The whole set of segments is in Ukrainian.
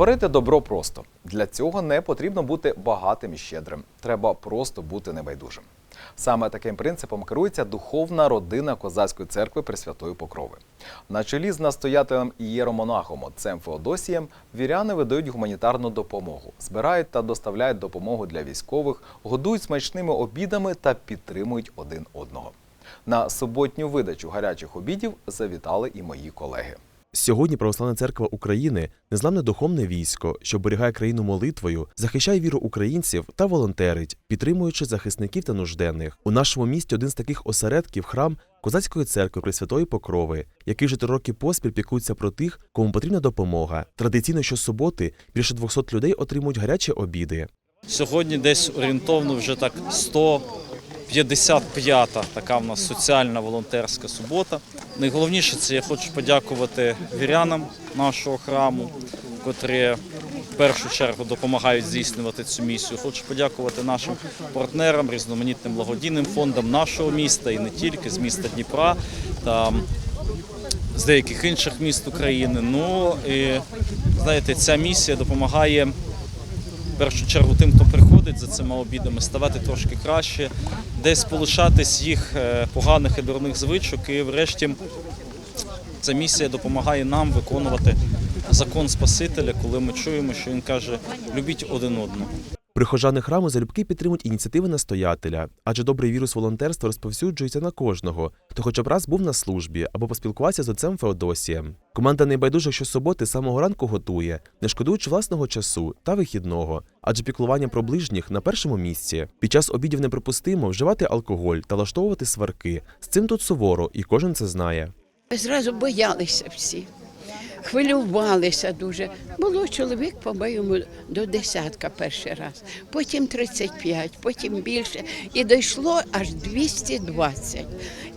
Творити добро просто. Для цього не потрібно бути багатим і щедрим. Треба просто бути небайдужим. Саме таким принципом керується духовна родина козацької церкви Пресвятої Покрови. На чолі з настоятелем єромонахом отцем Феодосієм віряни видають гуманітарну допомогу, збирають та доставляють допомогу для військових, годують смачними обідами та підтримують один одного. На суботню видачу гарячих обідів завітали і мої колеги. Сьогодні Православна церква України незламне духовне військо, що оберігає країну молитвою, захищає віру українців та волонтерить, підтримуючи захисників та нужденних. У нашому місті один з таких осередків храм Козацької церкви Пресвятої Покрови, який вже три роки поспіль піклується про тих, кому потрібна допомога. Традиційно щосуботи більше 200 людей отримують гарячі обіди. Сьогодні десь орієнтовно вже так 155-та така в нас соціальна волонтерська субота. Найголовніше це я хочу подякувати вірянам нашого храму, котрі в першу чергу допомагають здійснювати цю місію. Хочу подякувати нашим партнерам, різноманітним благодійним фондам нашого міста і не тільки з міста Дніпра та з деяких інших міст України. Ну і знаєте, ця місія допомагає першу чергу тим, хто приходить за цими обідами, ставати трошки краще, десь полишатись їх е, поганих і дурних звичок. І врешті ця місія допомагає нам виконувати закон Спасителя, коли ми чуємо, що він каже: любіть один одного. Прихожани храму залюбки підтримують ініціативи настоятеля, адже добрий вірус волонтерства розповсюджується на кожного, хто хоча б раз був на службі або поспілкувався з отцем Феодосієм. Команда небайдужих щосуботи з самого ранку готує, не шкодуючи власного часу та вихідного, адже піклування про ближніх на першому місці. Під час обідів неприпустимо вживати алкоголь та влаштовувати сварки. З цим тут суворо, і кожен це знає. Зразу боялися всі, хвилювалися дуже. Було чоловік, по-моєму, до десятка перший раз, потім 35, потім більше. І дійшло аж 220.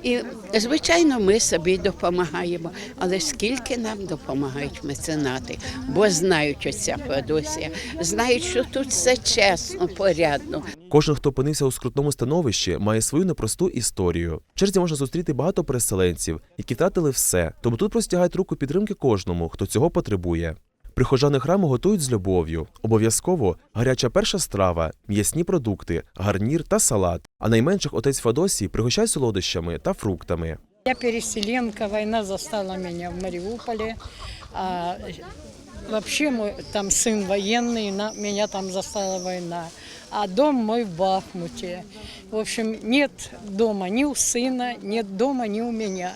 І, звичайно, ми собі допомагаємо. Але скільки нам допомагають меценати, бо знають отця Феодосія, знають, що тут все чесно, порядно. Кожен, хто опинився у скрутному становищі, має свою непросту історію. В черзі можна зустріти багато переселенців, які втратили все, тому тут простягають руку підтримки кожному, хто цього потребує. Прихожани храму готують з любов'ю. Обов'язково гаряча перша страва, м'ясні продукти, гарнір та салат. А найменших отець Феодосій пригощає солодощами та фруктами. Я переселенка, война застала меня в Мариуполе. А, вообще мой там сын военный, на, меня там застала война. А дом мой в Бахмуте. В общем, нет дома ни у сына, нет дома ни у меня.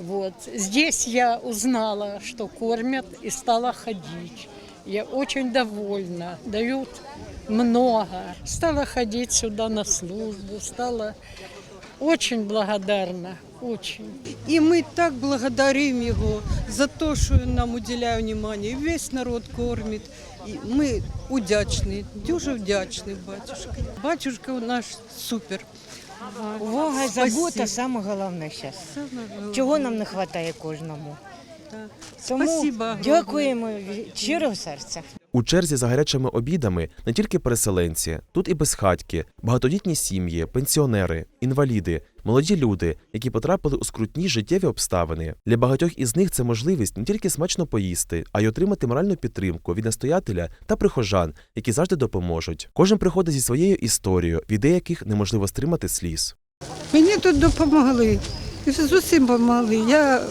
Вот. Здесь я узнала, что кормят и стала ходить. Я очень довольна, дают много. Стала ходить сюда на службу, стала очень благодарна, очень. І ми так благодаримо його за те, що він нам увагу. І весь народ кормить. І ми удячні, дуже вдячні батюшка. Батюшка у нас супер. Увага, забота саме головне зараз. Чого нам не вистачає кожному. Тому дякуємо від щирого серця. У черзі за гарячими обідами не тільки переселенці, тут і безхатьки, багатодітні сім'ї, пенсіонери, інваліди, молоді люди, які потрапили у скрутні життєві обставини. Для багатьох із них це можливість не тільки смачно поїсти, а й отримати моральну підтримку від настоятеля та прихожан, які завжди допоможуть. Кожен приходить зі своєю історією, від деяких неможливо стримати сліз. Мені тут допомогли. З усім допомогли. Я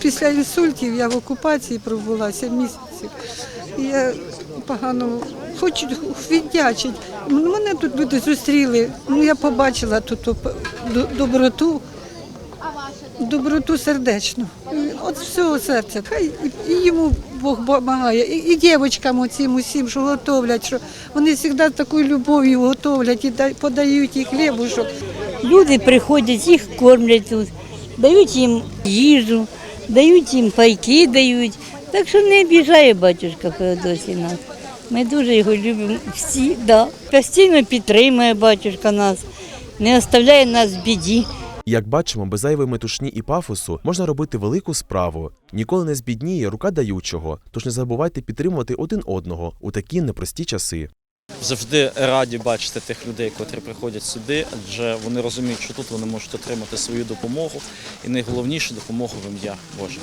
після інсультів я в окупації пробула 7 місяців. Я погано хочу віддячити. Мене тут люди зустріли. Ну, я побачила тут доброту, доброту сердечну. От всього серця. Хай і- йому Бог допомагає, і, і дівчаткам оцим усім, що готовлять, що вони завжди такою любов'ю готовлять і подають їй хлібушок. Люди приходять, їх кормлять тут, дають їм їжу, дають їм пайки, дають. Так що не обіжає батюшка Феодосій нас. Ми дуже його любимо всі, да. постійно підтримує батюшка нас, не оставляє нас в біді. Як бачимо, без зайвої метушні і пафосу можна робити велику справу. Ніколи не збідніє рука даючого, тож не забувайте підтримувати один одного у такі непрості часи. Завжди раді бачити тих людей, котрі приходять сюди, адже вони розуміють, що тут вони можуть отримати свою допомогу і найголовніше допомогу в ім'я Боже.